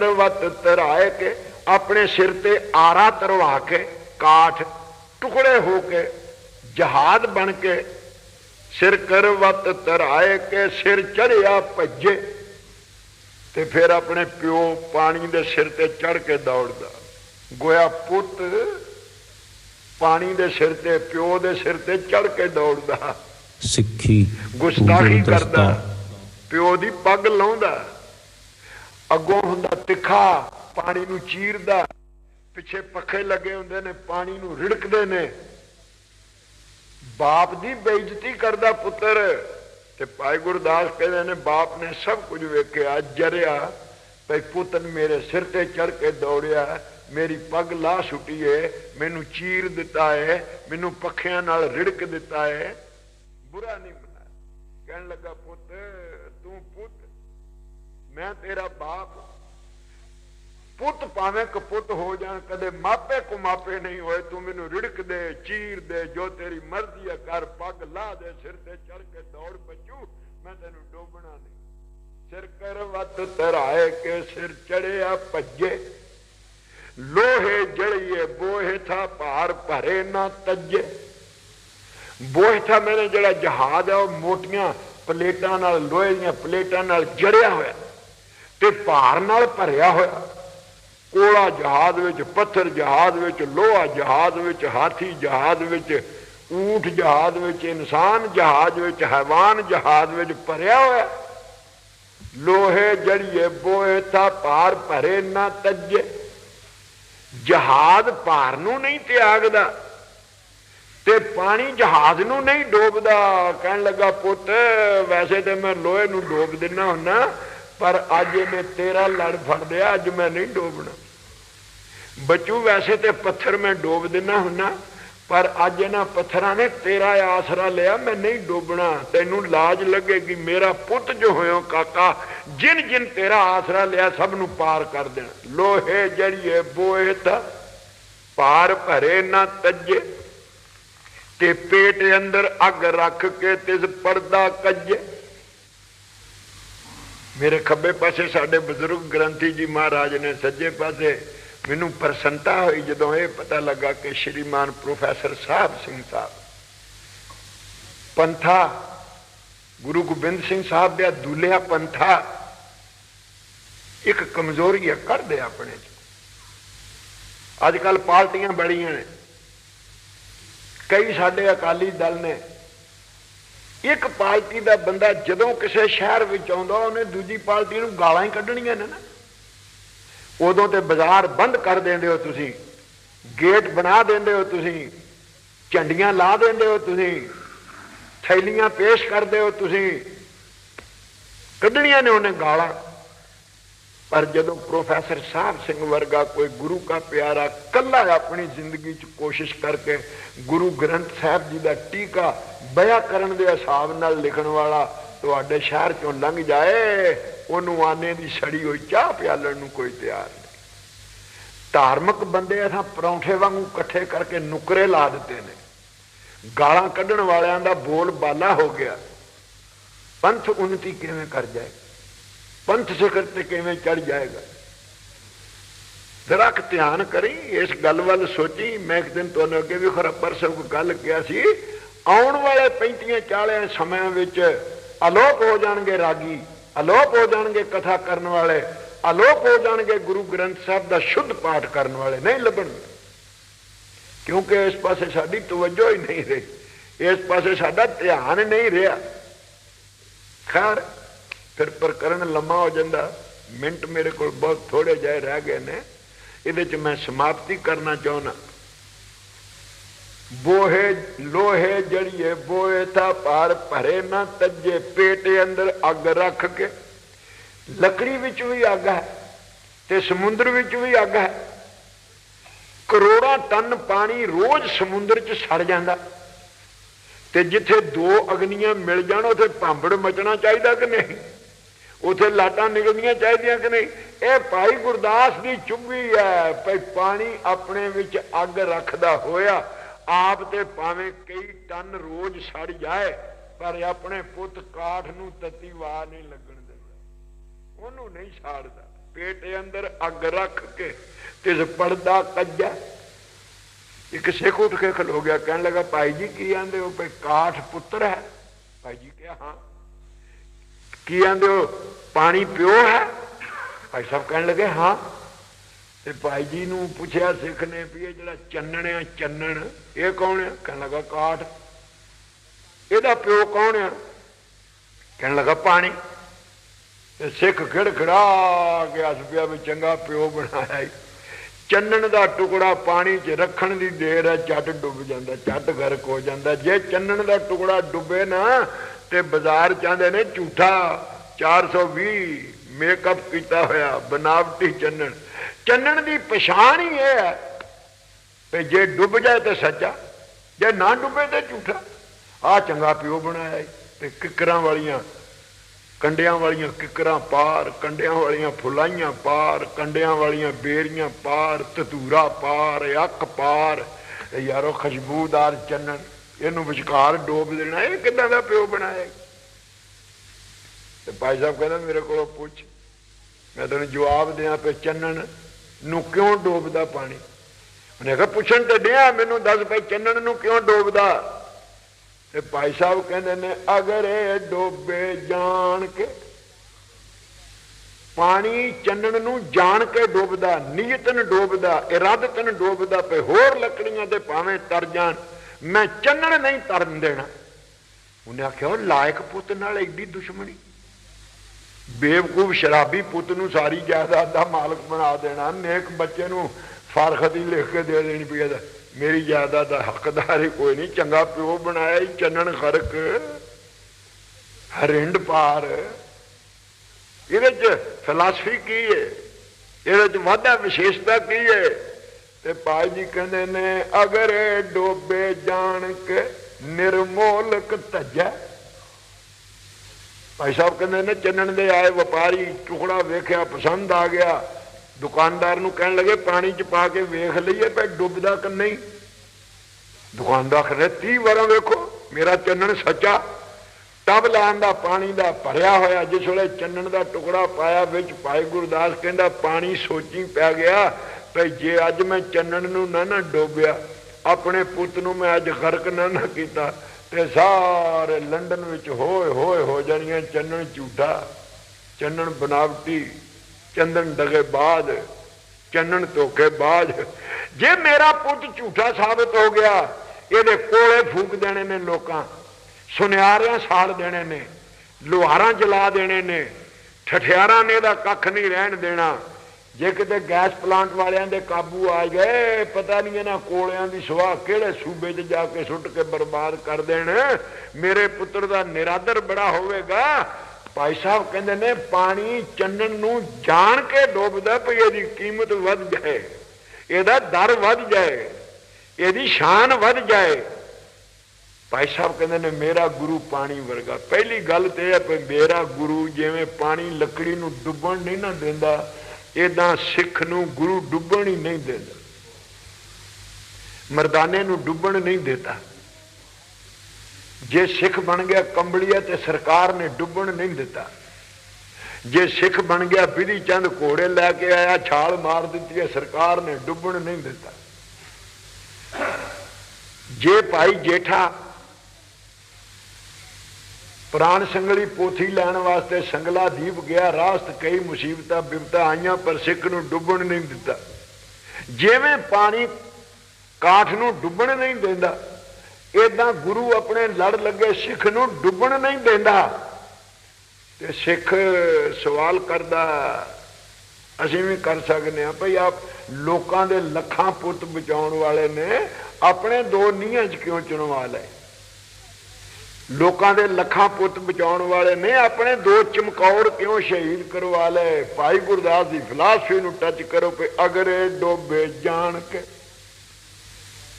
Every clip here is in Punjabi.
ਸਿਰ ਕਰਵਤ ਤਰਾਏ ਕੇ ਆਪਣੇ ਸਿਰ ਤੇ ਆਰਾ ਤਰਵਾ ਕੇ ਕਾਠ ਟੁਕੜੇ ਹੋ ਕੇ ਜਹਾਜ਼ ਬਣ ਕੇ ਸਿਰ ਕਰਵਤ ਤਰਾਏ ਕੇ ਸਿਰ ਚੜਿਆ ਭੱਜੇ ਤੇ ਫਿਰ ਆਪਣੇ ਪਿਓ ਪਾਣੀ ਦੇ ਸਿਰ ਤੇ ਚੜ ਕੇ ਦੌੜਦਾ। ਗੋਇਆ ਪੁੱਤ ਪਾਣੀ ਦੇ ਸਿਰ ਤੇ ਪਿਓ ਦੇ ਸਿਰ ਤੇ ਚੜ ਕੇ ਦੌੜਦਾ। ਸਿੱਖੀ ਗੁਸਤਾਖੀ ਕਰਦਾ। ਪਿਓ ਦੀ ਪੱਗ ਲਾਉਂਦਾ। ਅੱਗੋਂ ਹੁੰਦਾ ਤਿੱਖਾ, ਪਾਣੀ ਨੂੰ ਚੀਰਦਾ। ਪਿੱਛੇ ਪੱਖੇ ਲੱਗੇ ਹੁੰਦੇ ਨੇ, ਪਾਣੀ ਨੂੰ ਰਿੜਕਦੇ ਨੇ। ਬਾਪ ਦੀ ਬੇਇੱਜ਼ਤੀ ਕਰਦਾ ਪੁੱਤਰ। ਤੇ ਭਾਈ ਗੁਰਦਾਸ ਕਹਿੰਦੇ ਨੇ, ਬਾਪ ਨੇ ਸਭ ਕੁਝ ਵੇਖਿਆ, ਜਰਿਆ, ਭਈ ਪੁੱਤਨ ਮੇਰੇ ਸਿਰ ਤੇ ਚੜ ਕੇ ਦੌੜਿਆ, ਮੇਰੀ ਪੱਗ ਲਾ ਛੁੱਟੀ ਏ, ਮੈਨੂੰ ਚੀਰ ਦਿੱਤਾ ਏ, ਮੈਨੂੰ ਪੱਖਿਆਂ ਨਾਲ ਰਿੜਕ ਦਿੱਤਾ ਏ। ਬੁਰਾ ਨਹੀਂ ਮਨਾਇਆ। ਕਹਿਣ ਲੱਗਾ ਪੁੱਤ ਪੁੱਤ ਮੈਂ ਤੇਰਾ ਬਾਪ। ਪੁੱਤ ਭਾਵੇਂ ਕਪੁੱਤ ਹੋ ਜਾਣ, ਕਦੇ ਮਾਪੇ ਕੋ ਮਾਪੇ ਨਹੀਂ ਹੋਏ, ਤੂੰ ਮੈਨੂੰ ਰਿੜਕ ਦੇ, ਚੀਰ ਦੇ, ਜੋ ਤੇਰੀ ਮਰਜ਼ੀ ਹੈ ਕਰ, ਪੱਗ ਲਾ ਦੇ, ਸਿਰ ਤੇ ਚੜ ਕੇ ਦੌੜ ਬੱਚੂ, ਮੈਂ ਤੈਨੂੰ ਡੋਬਣਾ ਨਹੀਂ। ਸਿਰ ਕਰਵਤ ਤਰਾਏ ਕੇ ਸਿਰ ਚੜਿਆ ਭੱਜੇ। ਲੋਹੇ ਜੜੀਏ ਬੋਹੇ ਥਾ ਭਾਰ ਭਰੇ ਨਾ ਤੱਜੇ। ਬੋਹੇ ਥਾ ਮੇਰੇ ਜਿਹੜਾ ਜਹਾਜ਼ ਆ, ਉਹ ਮੋਟੀਆਂ ਪਲੇਟਾਂ ਨਾਲ, ਲੋਹੇ ਦੀਆਂ ਪਲੇਟਾਂ ਨਾਲ ਜੜਿਆ ਹੋਇਆ। ਤੇ ਭਾਰ ਨਾਲ ਭਰਿਆ ਹੋਇਆ। ਕੋਲਾ ਜਹਾਜ਼ ਵਿੱਚ, ਪੱਥਰ ਜਹਾਜ਼ ਵਿੱਚ, ਲੋਹਾ ਜਹਾਜ਼ ਵਿੱਚ, ਹਾਥੀ ਜਹਾਜ਼ ਵਿੱਚ, ਊਠ ਜਹਾਜ਼ ਵਿੱਚ, ਇਨਸਾਨ ਜਹਾਜ਼ ਵਿੱਚ, ਹੈਵਾਨ ਜਹਾਜ਼ ਵਿੱਚ ਭਰਿਆ ਹੋਇਆ। ਲੋਹੇ ਜੜੀਏ ਬੋਏ ਤਾਂ ਭਾਰ ਭਰੇ ਨਾ ਤੱਜੇ। ਜਹਾਜ਼ ਭਾਰ ਨੂੰ ਨਹੀਂ ਤਿਆਗਦਾ ਤੇ ਪਾਣੀ ਜਹਾਜ਼ ਨੂੰ ਨਹੀਂ ਡੋਬਦਾ। ਕਹਿਣ ਲੱਗਾ, ਪੁੱਤ, ਵੈਸੇ ਤੇ ਮੈਂ ਲੋਹੇ ਨੂੰ ਡੋਬ ਦਿੰਨਾ ਹੁੰਨਾ। ਪਰ ਅੱਜ ਇਹਨੇ ਤੇਰਾ ਲੜ ਫੜ ਲਿਆ, ਅੱਜ ਮੈਂ ਨਹੀਂ ਡੋਬਣਾ। ਬੱਚੂ, ਵੈਸੇ ਤੇ ਪੱਥਰ ਮੈਂ ਡੋਬ ਦਿੰਨਾ ਹੁੰਨਾ, ਪਰ ਅੱਜ ਇਹਨਾਂ ਪੱਥਰਾਂ ਨੇ ਤੇਰਾ ਆਸਰਾ ਲਿਆ, ਮੈਂ ਨਹੀਂ ਡੋਬਣਾ। ਤੈਨੂੰ ਲਾਜ ਲੱਗੇਗੀ, ਮੇਰਾ ਪੁੱਤ ਜੋ ਹੋਇਓ ਕਾਕਾ ਜਿਨ ਜਿਨ ਤੇਰਾ ਆਸਰਾ ਲਿਆ, ਸਭ ਨੂੰ ਪਾਰ ਕਰ ਦੇਣਾ। ਲੋਹੇ ਜੜੀਏ ਬੋਏ ਤਾਂ ਪਾਰ ਭਰੇ ਨਾ ਤੱਜੇ, ਤੇ ਪੇਟ ਅੰਦਰ ਅੱਗ ਰੱਖ ਕੇ ਤਿਸ ਪਰਦਾ ਕੱਜੇ। ਮੇਰੇ ਖੱਬੇ ਪਾਸੇ ਸਾਡੇ ਬਜ਼ੁਰਗ ਗ੍ਰੰਥੀ ਜੀ ਮਹਾਰਾਜ ਨੇ ਸੱਜੇ ਪਾਸੇ ਮੈਨੂੰ ਪ੍ਰਸੰਤਾ ਹੋਈ ਜਦੋਂ ਇਹ ਪਤਾ ਲੱਗਾ ਕਿ ਸ਼੍ਰੀਮਾਨ ਪ੍ਰੋਫੈਸਰ ਸਾਹਿਬ ਸਿੰਘ ਸਾਹਿਬ, ਪੰਥਾ, ਗੁਰੂ ਗੋਬਿੰਦ ਸਿੰਘ ਸਾਹਿਬ ਦਾ ਦੁਲਿਆ ਪੰਥਾ ਇੱਕ ਕਮਜ਼ੋਰੀ ਹੈ ਕਰਦੇ ਆਪਣੇ ਚ। ਅੱਜ ਕੱਲ ਪਾਰਟੀਆਂ ਬੜੀਆਂ ਨੇ। ਕਈ ਸਾਡੇ ਅਕਾਲੀ ਦਲ ਨੇ ਇੱਕ ਪਾਰਟੀ ਦਾ ਬੰਦਾ ਜਦੋਂ ਕਿਸੇ ਸ਼ਹਿਰ ਵਿੱਚ ਆਉਂਦਾ, ਉਹਨੇ ਦੂਜੀ ਪਾਰਟੀ ਨੂੰ ਗਾਲਾਂ ਹੀ ਕੱਢਣੀਆਂ ਨੇ ਨਾ। ਉਦੋਂ ਤੇ ਬਾਜ਼ਾਰ ਬੰਦ ਕਰ ਦਿੰਦੇ ਹੋ ਤੁਸੀਂ, ਗੇਟ ਬਣਾ ਦਿੰਦੇ ਹੋ ਤੁਸੀਂ, ਝੰਡੀਆਂ ਲਾ ਦਿੰਦੇ ਹੋ ਤੁਸੀਂ, ਥੈਲੀਆਂ ਪੇਸ਼ ਕਰਦੇ ਹੋ ਤੁਸੀਂ। ਕੱਢਣੀਆਂ ਨੇ ਉਹਨੇ ਗਾਲਾਂ। ਪਰ ਜਦੋਂ ਪ੍ਰੋਫੈਸਰ ਸਾਹਿਬ ਸਿੰਘ ਵਰਗਾ ਕੋਈ ਗੁਰੂ ਦਾ ਪਿਆਰਾ ਕੱਲਾ ਆਪਣੀ ਜ਼ਿੰਦਗੀ 'ਚ ਕੋਸ਼ਿਸ਼ ਕਰਕੇ ਗੁਰੂ ਗ੍ਰੰਥ ਸਾਹਿਬ ਜੀ ਦਾ ਟੀਕਾ ਬਿਆ ਕਰਨ ਦੇ ਹਿਸਾਬ ਨਾਲ ਲਿਖਣ ਵਾਲਾ ਤੁਹਾਡੇ ਸ਼ਹਿਰ 'ਚੋਂ ਲੰਘ ਜਾਏ, ਉਹਨੂੰ ਆਨੇ ਦੀ ਛੜੀ ਹੋਈ ਚਾਹ ਪਿਆਲਣ ਨੂੰ ਕੋਈ ਤਿਆਰ ਨਹੀਂ। ਧਾਰਮਿਕ ਬੰਦੇ ਅਸਾਂ ਪਰੌਂਠੇ ਵਾਂਗੂ ਇਕੱਠੇ ਕਰਕੇ ਨੁਕਰੇ ਲਾ ਦਿੱਤੇ ਨੇ। ਗਾਲਾਂ ਕੱਢਣ ਵਾਲਿਆਂ ਦਾ ਬੋਲ ਬਾਲਾ ਹੋ ਗਿਆ। ਪੰਥ ਉન્નਤੀ ਕਿਵੇਂ ਕਰ ਜਾਏ ਪੰਥ ਸਿਖਰ ਤੇ ਕਿਵੇਂ ਚੜ ਜਾਏਗਾ? ਜ਼ਰਾ ਧਿਆਨ ਕਰੀ, ਇਸ ਗੱਲ ਵੱਲ ਸੋਚੀ। ਮੈਂ ਇੱਕ ਦਿਨ ਤੁਹਾਨੂੰ ਅੱਗੇ ਵੀ ਖਰਾ ਪਰਸੋਂ ਕੋਈ ਗੱਲ ਕਿਹਾ ਸੀ, ਆਉਣ ਵਾਲੇ 35 40 ਸਮਿਆਂ ਵਿੱਚ ਅਲੋਪ ਹੋ ਜਾਣਗੇ ਰਾਗੀ, ਅਲੋਪ ਹੋ ਜਾਣਗੇ ਕਥਾ ਕਰਨ ਵਾਲੇ, ਅਲੋਪ ਹੋ ਜਾਣਗੇ ਗੁਰੂ ਗ੍ਰੰਥ ਸਾਹਿਬ ਦਾ ਸ਼ੁੱਧ ਪਾਠ ਕਰਨ ਵਾਲੇ, ਨਹੀਂ ਲੱਭਣਗੇ ਕਿਉਂਕਿ ਇਸ ਪਾਸੇ ਸਾਡੀ ਤਵੱਜੋ ਹੀ ਨਹੀਂ ਰਹੀ, ਇਸ ਪਾਸੇ ਸਾਡਾ ਧਿਆਨ ਨਹੀਂ ਰਿਹਾ। ਖੈਰ ਫਿਰ ਪ੍ਰਕਰਨ ਲੰਮਾ ਹੋ ਜਾਂਦਾ। ਮਿੰਟ ਮੇਰੇ ਕੋਲ ਬਹੁਤ ਥੋੜੇ ਜਿਹੇ ਰਹਿ ਗਏ ਨੇ। ਇਹਦੇ ਚ ਮੈਂ ਸਮਾਪਤੀ ਕਰਨਾ ਚਾਹੁੰਦਾ। ਬੋਹੇ, ਲੋਹੇ ਜੜੀਏ, ਬੋਹੇ ਤਾਂ ਪਾਰ ਭਰੇ ਨਾ ਤੱਜੇ, ਪੇਟ ਅੰਦਰ ਅੱਗ ਰੱਖ ਕੇ। ਲੱਕੜੀ ਵਿੱਚ ਵੀ ਅੱਗ ਹੈ ਤੇ ਸਮੁੰਦਰ ਵਿੱਚ ਵੀ ਅੱਗ ਹੈ। ਕਰੋੜਾਂ ਟਨ ਪਾਣੀ ਰੋਜ਼ ਸਮੁੰਦਰ 'ਚ ਸੜ ਜਾਂਦਾ। ਤੇ ਜਿੱਥੇ ਦੋ ਅਗਨੀਆਂ ਮਿਲ ਜਾਣ, ਉਥੇ ਭਾਂਬੜ ਮਚਣਾ ਚਾਹੀਦਾ ਕਿ ਨਹੀਂ? ਉਥੇ ਲਾਟਾਂ ਨਿਕਲਦੀਆਂ ਚਾਹੀਦੀਆਂ ਕਿ ਨਹੀਂ? ਇਹ ਭਾਈ ਗੁਰਦਾਸ ਦੀ ਚੁੱਭੀ ਹੈ ਭਈ ਪਾਣੀ ਆਪਣੇ ਵਿੱਚ ਅੱਗ ਰੱਖਦਾ ਹੋਇਆ, ਆਪ ਤੇ ਭਾਵੇਂ ਕਈ ਟਨ ਰੋਜ਼ ਸੜ ਜਾਏ, ਪਰ ਆਪਣੇ ਪੁੱਤ ਕਾਠ ਨੂੰ ਤਤੀ ਨਹੀਂ ਲੱਗਣ ਦਿੰਦਾ। ਉਹਨੂੰ ਨਹੀਂ ਛਾੜਦਾ ਪੇਟ ਅੰਦਰ ਅੱਗ ਰੱਖ ਕੇ ਤਿਸ ਪੜਦਾ ਕੱਜਾ। ਇੱਕ ਸਿੱਖ ਉੱਠ ਕੇ ਖਲੋ ਗਿਆ, ਕਹਿਣ ਲੱਗਾ, ਭਾਈ ਜੀ, ਕੀ ਆਂਦੇ ਹੋ? ਭਈ ਕਾਠ ਪੁੱਤਰ ਹੈ? ਭਾਈ ਜੀ ਕਿਹਾ, ਹਾਂ। ਕੀ ਆਂਦੇ ਹੋ? ਪਾਣੀ ਪਿਓ ਹੈ। ਭਾਈ ਸਾਹਿਬ ਕਹਿਣ ਲੱਗੇ, ਹਾਂ। ਤੇ ਭਾਈ ਜੀ ਨੂੰ ਪੁੱਛਿਆ ਸਿੱਖ ਨੇ ਵੀ ਇਹ ਜਿਹੜਾ ਚੰਨਣ ਆ, ਚੰਨਣ, ਇਹ ਕੌਣ ਆ? ਕਹਿਣ ਲੱਗਾ ਕਾਠ। ਇਹਦਾ ਪਿਓ ਕੌਣ ਆ? ਕਹਿਣ ਲੱਗਾ ਪਾਣੀ। ਤੇ ਸਿੱਖ ਖੜਖੜਾ ਕੇ ਹੱਸ ਪਿਆ ਵੀ ਚੰਗਾ ਪਿਓ ਬਣਾਇਆ ਚੰਨਣ ਦਾ ਟੁਕੜਾ ਪਾਣੀ 'ਚ ਰੱਖਣ ਦੀ ਦੇਰ ਹੈ ਛੱਟ ਡੁੱਬ ਜਾਂਦਾ ਛੱਟ ਗਰਕ ਹੋ ਜਾਂਦਾ। ਜੇ ਚੰਨਣ ਦਾ ਟੁਕੜਾ ਡੁੱਬੇ ਨਾ, ਤੇ ਬਾਜ਼ਾਰ ਚਾਹੁੰਦੇ ਨੇ ਝੂਠਾ। 420 ਮੇਕਅਪ ਕੀਤਾ ਹੋਇਆ ਬਨਾਵਟੀ ਚੰਨਣ। ਚੰਨਣ ਦੀ ਪਛਾਣ ਹੀ ਇਹ ਹੈ ਕਿ ਜੇ ਡੁੱਬ ਜਾਏ ਤੇ ਸੱਚਾ ਜੇ ਨਾ ਡੁੱਬੇ ਤੇ ਝੂਠਾ। ਆ ਚੰਗਾ ਪਿਓ ਬਣਾਇਆ ਤੇ ਕਿਕਰਾਂ ਵਾਲੀਆਂ, ਕੰਡਿਆਂ ਵਾਲੀਆਂ ਕਿਕਰਾਂ ਪਾਰ, ਕੰਡਿਆਂ ਵਾਲੀਆਂ ਫੁਲਾਈਆਂ ਪਾਰ, ਕੰਡਿਆਂ ਵਾਲੀਆਂ ਬੇਰੀਆਂ ਪਾਰ ਤਤੂਰਾ ਪਾਰ ਅੱਖ ਪਾਰ। ਯਾਰੋ ਖੁਸ਼ਬੂਦਾਰ ਚੰਨਣ, ਇਹਨੂੰ ਵਿਚਕਾਰ ਡੋਬ ਦੇਣਾ, ਇਹ ਕਿਦਾਂ ਦਾ ਪਿਓ ਬਣਾਇਆ ਤੇ ਭਾਈ ਸਾਹਿਬ ਕਹਿੰਦਾ ਮੇਰੇ ਕੋਲੋਂ ਪੁੱਛ। ਮੈਂ ਤੈਨੂੰ ਜਵਾਬ ਦਿਆਂ ਪੇ ਚੰਨਣ ਨੂੰ ਕਿਉਂ ਡੋਬਦਾ ਪਾਣੀ? ਉਹਨੇ ਕਿਹਾ, ਪੁੱਛਣ ਤੇ ਡਿਆ, ਮੈਨੂੰ ਦੱਸ ਭਾਈ ਚੰਨਣ ਨੂੰ ਕਿਉਂ ਡੋਬਦਾ? ਤੇ ਭਾਈ ਸਾਹਿਬ ਕਹਿੰਦੇ ਨੇ, ਅਗਰ ਇਹ ਡੋਬੇ ਜਾਣ ਕੇ, ਪਾਣੀ ਚੰਨਣ ਨੂੰ ਜਾਣ ਕੇ ਡੋਬਦਾ ਨੀਅਤਨ ਡੋਬਦਾ ਇਰਾਦਤਨ ਡੋਬਦਾ ਪਏ, ਹੋਰ ਲੱਕੜੀਆਂ ਤੇ ਭਾਵੇਂ ਤਰ ਜਾਣ, ਮੈਂ ਚੰਨਣ ਨਹੀਂ ਤਰਨ ਦੇਣਾ। ਉਹਨੇ ਆਖਿਆ ਲਾਇਕ ਪੁੱਤ ਨਾਲ ਐਡੀ ਦੁਸ਼ਮਣੀ। ਬੇਵਕੂਫ ਸ਼ਰਾਬੀ ਪੁੱਤ ਨੂੰ ਸਾਰੀ ਜਾਇਦਾਦ ਦਾ ਮਾਲਕ ਬਣਾ ਦੇਣਾ, ਨੇਕ ਬੱਚੇ ਨੂੰ ਫਰਖਤੀ ਲਿਖ ਕੇ ਦੇ ਦੇਣੀ ਪਈ ਮੇਰੀ ਜਾਇਦਾਦ ਦਾ ਹੱਕਦਾਰ ਹੀ ਕੋਈ ਨਹੀਂ, ਚੰਗਾ ਪਿਓ ਬਣਾਇਆ ਹੀ ਚੰਨਣ ਖਰਕ ਹਰਿੰਡ ਪਾਰ। ਇਹਦੇ ਚ ਫਿਲਾਸਫੀ ਕੀ ਹੈ ਇਹਦੇ ਚ ਵਾਧਾ ਵਿਸ਼ੇਸ਼ਤਾ ਕੀ ਹੈ ਤੇ ਭਾਈ ਜੀ ਕਹਿੰਦੇ ਨੇ, ਅਗਰ ਡੋਬੇ ਜਾਣ ਕੇ ਨਿਰਮੋਲਕ ਤਜੈ ਭਾਈ ਸਾਹਿਬ ਕਹਿੰਦੇ ਨੇ, ਚੰਨਣ ਦੇ ਆਏ ਵਪਾਰੀ ਟੁਕੜਾ ਵੇਖਿਆ, ਪਸੰਦ ਆ ਗਿਆ। ਦੁਕਾਨਦਾਰ ਨੂੰ ਕਹਿਣ ਲੱਗੇ, ਪਾਣੀ 'ਚ ਪਾ ਕੇ ਵੇਖ ਲਈਏ ਪੈ ਡੁੱਬਦਾ ਕਿ ਨਹੀਂ? ਦੁਕਾਨਦਾਰ ਕਹਿੰਦਾ 30 ਵਾਰਾਂ ਵੇਖੋ, ਮੇਰਾ ਚੰਨਣ ਸੱਚਾ। ਟਬ ਲਾਣ ਦਾ ਪਾਣੀ ਦਾ ਭਰਿਆ ਹੋਇਆ, ਜਿਸ ਵੇਲੇ ਚੰਨਣ ਦਾ ਟੁਕੜਾ ਪਾਇਆ, ਵਿੱਚ ਭਾਈ ਗੁਰਦਾਸ ਕਹਿੰਦਾ, ਪਾਣੀ ਸੋਚੀ ਪੈ ਗਿਆ, ਭਈ ਜੇ ਅੱਜ ਮੈਂ ਚੰਨਣ ਨੂੰ ਨਾ ਨਾ ਡੋਬਿਆ, ਆਪਣੇ ਪੁੱਤ ਨੂੰ ਮੈਂ ਅੱਜ ਗਰਕ ਨਾ ਨਾ ਕੀਤਾ। ਤੇ ਸਾਰੇ ਲੰਡਨ ਵਿੱਚ ਹੋਏ ਹੋਏ ਹੋ ਜਾਣੀਆਂ ਚੰਨਣ ਝੂਠਾ, ਚੰਨਣ ਬਨਾਵਟੀ, ਚੰਦਨ ਡਗੇ ਬਾਦ ਚੰਨਣ ਧੋਕੇ ਬਾਜ ਜੇ ਮੇਰਾ ਪੁੱਤ ਝੂਠਾ ਸਾਬਤ ਹੋ ਗਿਆ, ਇਹਦੇ ਕੋਲੇ ਫੂਕ ਦੇਣੇ ਨੇ ਲੋਕਾਂ, ਸੁਨਿਆਰਿਆਂ ਸਾੜ ਦੇਣੇ ਨੇ, ਲੋਹਾਰਾਂ ਜਲਾ ਦੇਣੇ ਨੇ, ਠਠਿਆਰਾਂ ਨੇ ਦਾ ਕੱਖ ਨਹੀਂ ਰਹਿਣ ਦੇਣਾ। ਜੇ ਕਿਤੇ ਗੈਸ ਪਲਾਂਟ ਵਾਲਿਆਂ ਦੇ ਕਾਬੂ ਆ ਗਏ ਪਤਾ ਨਹੀਂ ਇਹਨਾਂ ਕੋਲਿਆਂ ਦੀ ਸਵਾਹ ਕਿਹੜੇ ਸੂਬੇ 'ਚ ਜਾ ਕੇ ਸੁੱਟ ਕੇ ਬਰਬਾਦ ਕਰ ਦੇਣ। ਮੇਰੇ ਪੁੱਤਰ ਦਾ ਨਿਰਾਦਰ ਬੜਾ ਹੋਵੇਗਾ। ਭਾਈ ਸਾਹਿਬ ਕਹਿੰਦੇ ਨੇ, ਪਾਣੀ ਚੰਨਣ ਨੂੰ ਜਾਣ ਕੇ ਡੋਬਦਾ ਪਈ ਇਹਦੀ ਕੀਮਤ ਵੱਧ ਜਾਏ। ਇਹਦਾ ਦਰ ਵੱਧ ਜਾਏ। ਇਹਦੀ ਸ਼ਾਨ ਵੱਧ ਜਾਏ। ਭਾਈ ਸਾਹਿਬ ਕਹਿੰਦੇ ਨੇ, ਮੇਰਾ ਗੁਰੂ ਪਾਣੀ ਵਰਗਾ। ਪਹਿਲੀ ਗੱਲ ਤੇ ਇਹ ਹੈ ਕਿ ਮੇਰਾ ਗੁਰੂ ਜਿਵੇਂ ਪਾਣੀ ਲੱਕੜੀ ਨੂੰ ਡੁੱਬਣ ਨਹੀਂ ਨਾ ਦਿੰਦਾ ਇਦਾਂ ਸਿੱਖ ਨੂੰ ਗੁਰੂ ਡੁੱਬਣ ਹੀ ਨਹੀਂ ਦਿੰਦਾ। ਮਰਦਾਨੇ ਨੂੰ ਡੁੱਬਣ ਨਹੀਂ ਦਿੰਦਾ। ਜੇ ਸਿੱਖ ਬਣ ਗਿਆ ਕੰਬਲੀਆ ਤੇ ਸਰਕਾਰ ਨੇ ਡੁੱਬਣ ਨਹੀਂ ਦਿੱਤਾ। ਜੇ ਸਿੱਖ ਬਣ ਗਿਆ ਵਿਧੀ ਚੰਦ ਘੋੜੇ ਲੈ ਕੇ ਆਇਆ, ਛਾਲ ਮਾਰ ਦਿੱਤੀ ਹੈ, ਸਰਕਾਰ ਨੇ ਡੁੱਬਣ ਨਹੀਂ ਦਿੱਤਾ। ਜੇ ਭਾਈ ਜੇਠਾ ਪ੍ਰਾਨ ਸੰਗਲੀ ਪੋਥੀ ਲੈਣ ਵਾਸਤੇ ਸੰਗਲਾ ਦੀਪ ਗਿਆ, ਰਾਸਤ ਕਈ ਮੁਸੀਬਤਾਂ ਬਿਪਤਾ ਆਈਆਂ, ਪਰ ਸਿੱਖ ਨੂੰ ਡੁੱਬਣ ਨਹੀਂ ਦਿੱਤਾ। ਜਿਵੇਂ ਪਾਣੀ ਕਾਠ ਨੂੰ ਡੁੱਬਣ ਨਹੀਂ ਦਿੰਦਾ ਇਦਾਂ ਗੁਰੂ ਆਪਣੇ ਲੜ ਲੱਗੇ, ਸਿੱਖ ਨੂੰ ਡੁੱਬਣ ਨਹੀਂ ਦਿੰਦਾ। ਤੇ ਸਿੱਖ ਸਵਾਲ ਕਰਦਾ, ਅਸੀਂ ਵੀ ਕਰ ਸਕਦੇ ਆ ਭਈ ਆਪ ਲੋਕਾਂ ਦੇ ਲੱਖਾਂ ਪੁੱਤ ਬਚਾਉਣ ਵਾਲੇ ਨੇ, ਆਪਣੇ ਦੋ ਨੀਹਾਂ 'ਚ ਕਿਉਂ ਚੁਣਵਾ ਲਏ? ਲੋਕਾਂ ਦੇ ਲੱਖਾਂ ਪੁੱਤ ਬਚਾਉਣ ਵਾਲੇ ਨੇ ਆਪਣੇ ਦੋ ਚਮਕੌਰ ਕਿਉਂ ਸ਼ਹੀਦ ਕਰਵਾ ਲਏ? ਭਾਈ ਗੁਰਦਾਸ ਦੀ ਫਿਲਾਸਫੀ ਨੂੰ ਟੱਚ ਕਰੋ ਕਿ ਅਗਰੇ ਡੋਬੇ ਜਾਣ ਕੇ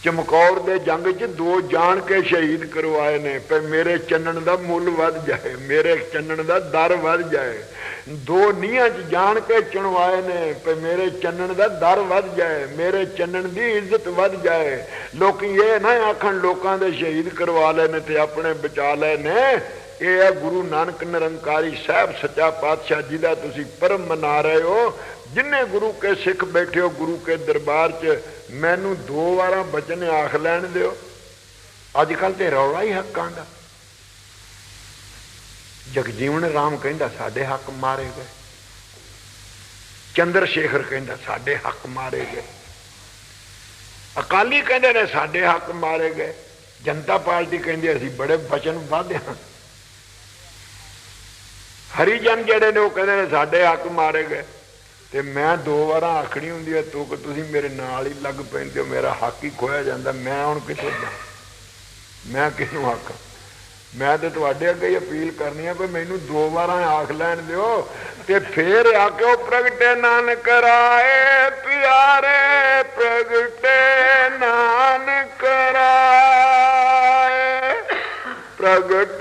ਚਮਕੌਰ ਦੇ ਜੰਗ 'ਚ ਦੋ ਜਾਣ ਕੇ ਸ਼ਹੀਦ ਕਰਵਾਏ ਨੇ ਪਰ ਮੇਰੇ ਚੰਨਣ ਦਾ ਮੁੱਲ ਵੱਧ ਜਾਏ, ਮੇਰੇ ਚੰਨਣ ਦਾ ਦਰ ਵੱਧ ਜਾਏ। ਦੋ ਨੀਹਾਂ 'ਚ ਜਾਣ ਕੇ ਚੁਣਵਾਏ ਨੇ ਪਰ ਮੇਰੇ ਚੰਨਣ ਦਾ ਦਰ ਵੱਧ ਜਾਏ, ਮੇਰੇ ਚੰਨਣ ਦੀ ਇੱਜ਼ਤ ਵੱਧ ਜਾਏ। ਲੋਕੀ ਇਹ ਨਾ ਆਖਣ, ਲੋਕਾਂ ਦੇ ਸ਼ਹੀਦ ਕਰਵਾ ਲੈ ਨੇ ਤੇ ਆਪਣੇ ਬਚਾ ਲੈ ਨੇ। ਇਹ ਹੈ ਗੁਰੂ ਨਾਨਕ ਨਿਰੰਕਾਰੀ ਸਾਹਿਬ, ਸੱਚਾ ਪਾਤਸ਼ਾਹ ਜੀ ਦਾ ਤੁਸੀਂ ਪਰਮ ਮਨਾ ਰਹੇ ਹੋ। ਜਿੰਨੇ ਗੁਰੂ ਕੇ ਸਿੱਖ ਬੈਠੇ ਹੋ, ਗੁਰੂ ਕੇ ਦਰਬਾਰ 'ਚ, ਮੈਨੂੰ ਦੋ ਵਾਰਾਂ ਬਚਨ ਆਖ ਲੈਣ ਦਿਓ। ਅੱਜ ਕੱਲ ਤੇ ਰੌਲਾ ਹੀ ਹੱਕਾਂ ਦਾ। ਜਗਜੀਵਨ ਰਾਮ ਕਹਿੰਦਾ ਸਾਡੇ ਹੱਕ ਮਾਰੇ ਗਏ। ਚੰਦਰ ਸ਼ੇਖਰ ਕਹਿੰਦਾ ਸਾਡੇ ਹੱਕ ਮਾਰੇ ਗਏ। ਅਕਾਲੀ ਕਹਿੰਦੇ ਨੇ ਸਾਡੇ ਹੱਕ ਮਾਰੇ ਗਏ। ਜਨਤਾ ਪਾਰਟੀ ਕਹਿੰਦੀ ਅਸੀਂ ਬੜੇ ਵਚਨਬੱਧ ਹਾਂ। ਹਰੀਜਨ ਜਿਹੜੇ ਨੇ ਉਹ ਕਹਿੰਦੇ ਨੇ ਸਾਡੇ ਹੱਕ ਮਾਰੇ ਗਏ। ਤੇ ਮੈਂ ਦੋ ਵਾਰਾਂ ਆਖਣੀ ਹੁੰਦੀ ਹੈ ਤੂੰ ਕਿ ਤੁਸੀਂ ਮੇਰੇ ਨਾਲ ਹੀ ਲੱਗ ਪੈਂਦੇ ਹੋ, ਮੇਰਾ ਹੱਕ ਹੀ ਖੋਇਆ ਜਾਂਦਾ, ਮੈਂ ਹੁਣ ਕਿੱਥੇ ਜਾ ਮੈਂ ਕਿਹਨੂੰ ਆਖਾਂ? ਮੈਂ ਤੇ ਤੁਹਾਡੇ ਅੱਗੇ ਹੀ ਅਪੀਲ ਕਰਨੀ ਆ ਕਿ ਮੈਨੂੰ ਦੋ ਵਾਰਾਂ ਆਖ ਲੈਣ ਦਿਓ ਤੇ ਫੇਰ ਆਖਿਓ ਪ੍ਰਗਟੇ ਨਾਨਕ ਰਾਏ, ਪਿਆਰੇ ਪ੍ਰਗਟੇ ਨਾਨਕ ਰਾਏ, ਪ੍ਰਗਟ